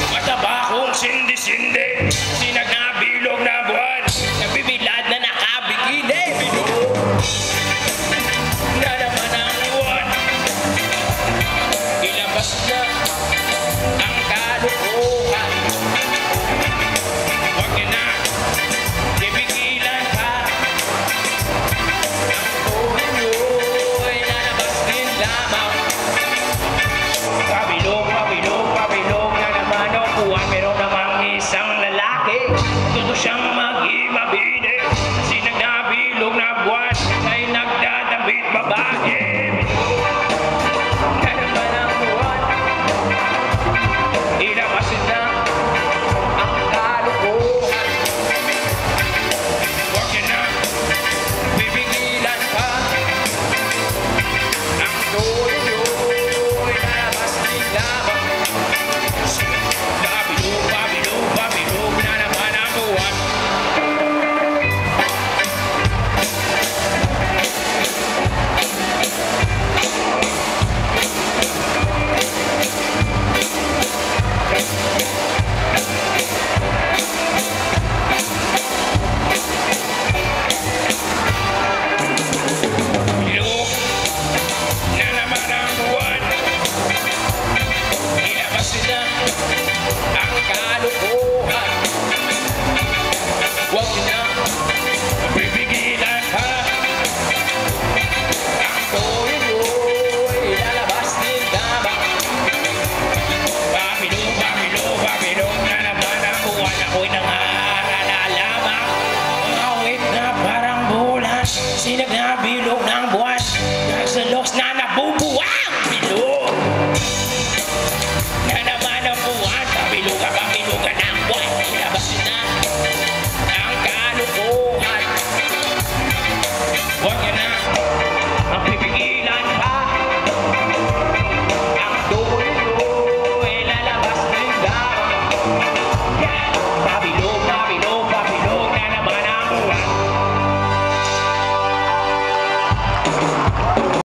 Matabakong sindi-sindi. ate Gusto siyang mag-ibabide Kasi nagnabilog na buwan Ay nagdadabit babae